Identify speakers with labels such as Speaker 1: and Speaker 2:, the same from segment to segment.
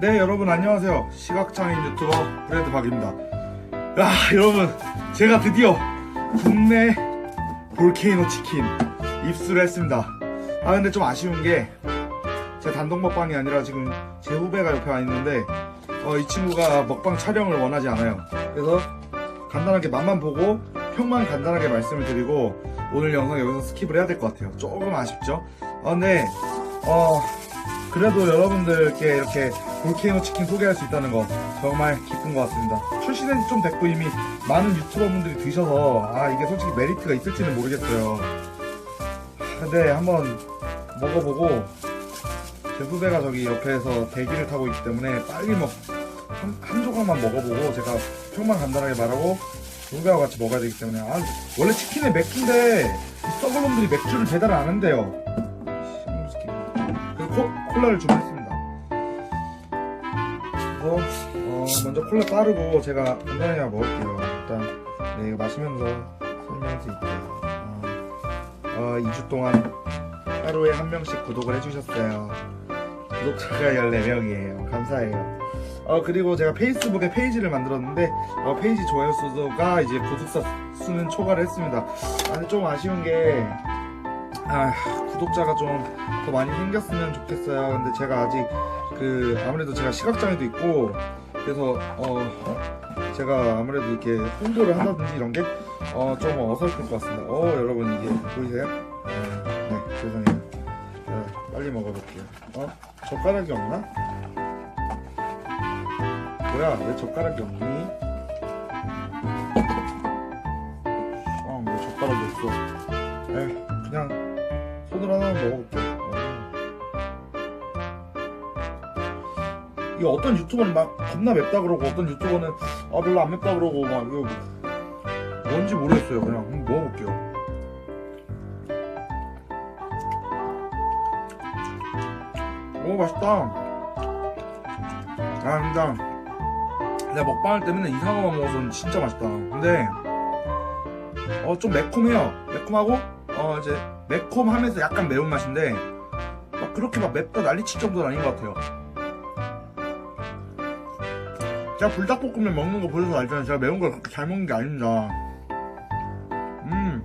Speaker 1: 네 여러분 안녕하세요. 시각장애인 유튜버 브레드 박입니다. 야 여러분 제가 드디어 국내 볼케이노 치킨 입수를 했습니다. 아 근데 좀 아쉬운 게 제 단독 먹방이 아니라 지금 제 후배가 옆에 와 있는데 어, 이 친구가 먹방 촬영을 원하지 않아요. 그래서 간단하게 맛만 보고 평만 간단하게 말씀을 드리고 오늘 영상 여기서 스킵을 해야 될 것 같아요. 조금 아쉽죠? 아 근데 어 그래도 여러분들께 이렇게 볼케이노 치킨 소개할 수 있다는 거 정말 기쁜 것 같습니다. 출시된 지 좀 됐고 이미 많은 유튜버 분들이 드셔서 아 이게 솔직히 메리트가 있을지는 모르겠어요. 근데 한번 먹어보고 제 후배가 저기 옆에서 대기를 타고 있기 때문에 빨리 먹, 한, 한 조각만 먹어보고 제가 평만 간단하게 말하고 후배와 같이 먹어야 되기 때문에 아 원래 치킨에 맥주인데 이 썩은 놈들이 맥주를 배달 안 한대요. 콜라를 주문했습니다. 그래서 어, 먼저 콜라 따르고 제가 간단하게 먹을게요. 일단 네, 이거 마시면서 설명할 수 있게요. 어, 어, 2주 동안 하루에 한 명씩 구독을 해주셨어요. 구독자가 14명이에요. 감사해요. 어, 그리고 제가 페이스북에 페이지를 만들었는데 어, 페이지 조회수 수가 이제 구독자 수는 초과를 했습니다. 아, 근데 좀 아쉬운 게 아, 구독자가 좀 더 많이 생겼으면 좋겠어요. 근데 제가 아직 그 아무래도 제가 시각장애도 있고 그래서 어 제가 아무래도 이렇게 홍보를 한다든지 이런 게 어 좀 어설플 것 같습니다. 어 여러분 이게 보이세요? 어, 네 죄송해요. 자, 빨리 먹어볼게요. 어 젓가락이 없나? 뭐야 왜 젓가락이 없니? 아왜 젓가락이 없어? 에 그냥 손으로 하나 먹어볼게. 어. 이게 어떤 유튜버는 막 겁나 맵다 그러고 어떤 유튜버는 아 별로 안 맵다 그러고 막 이거 뭔지 모르겠어요. 그냥 한번 먹어볼게요. 오 맛있다. 아 진짜 내가 먹방할 때 맨날 이상한 거 먹어서 진짜 맛있다. 근데 어 좀 매콤해요. 매콤하고 어 이제 매콤하면서 약간 매운 맛인데 막 그렇게 막 맵다 난리칠 정도는 아닌 것 같아요. 제가 불닭볶음면 먹는 거 보셔서 알잖아요. 제가 매운 걸 그렇게 잘 먹는 게 아닙니다. 음,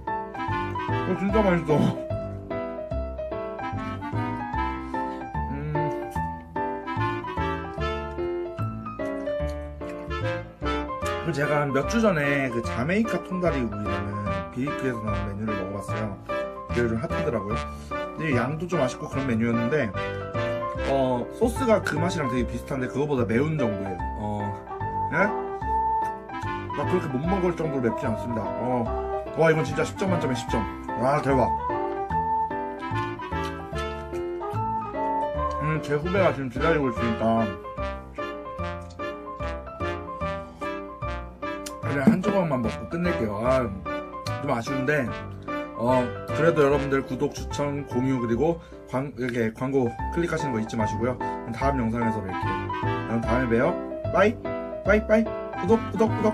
Speaker 1: 이거 진짜 맛있어. 음. 제가 몇 주 전에 그 자메이카 통다리 구이라는 비리크에서 나온 메뉴를 먹어봤어요. 이게 좀 핫하더라고요. 근데 양도 좀 맛있고 그런 메뉴였는데 어 소스가 그 맛이랑 되게 비슷한데 그거보다 매운 정도예요. 어, 예? 막 그렇게 못 먹을 정도로 맵지 않습니다. 어, 와 이건 진짜 10점 만점에 10점. 와 대박. 음, 제 후배가 지금 기다리고 있으니까 그냥 한 조각만 먹고 끝낼게요. 아, 좀 아쉬운데 어 그래도 여러분들 구독, 추천, 공유 그리고 광, 이렇게 광고 클릭하시는 거 잊지 마시고요. 다음 영상에서 뵐게요. 다음에 봬요. 빠이 빠이 빠이 구독 구독 구독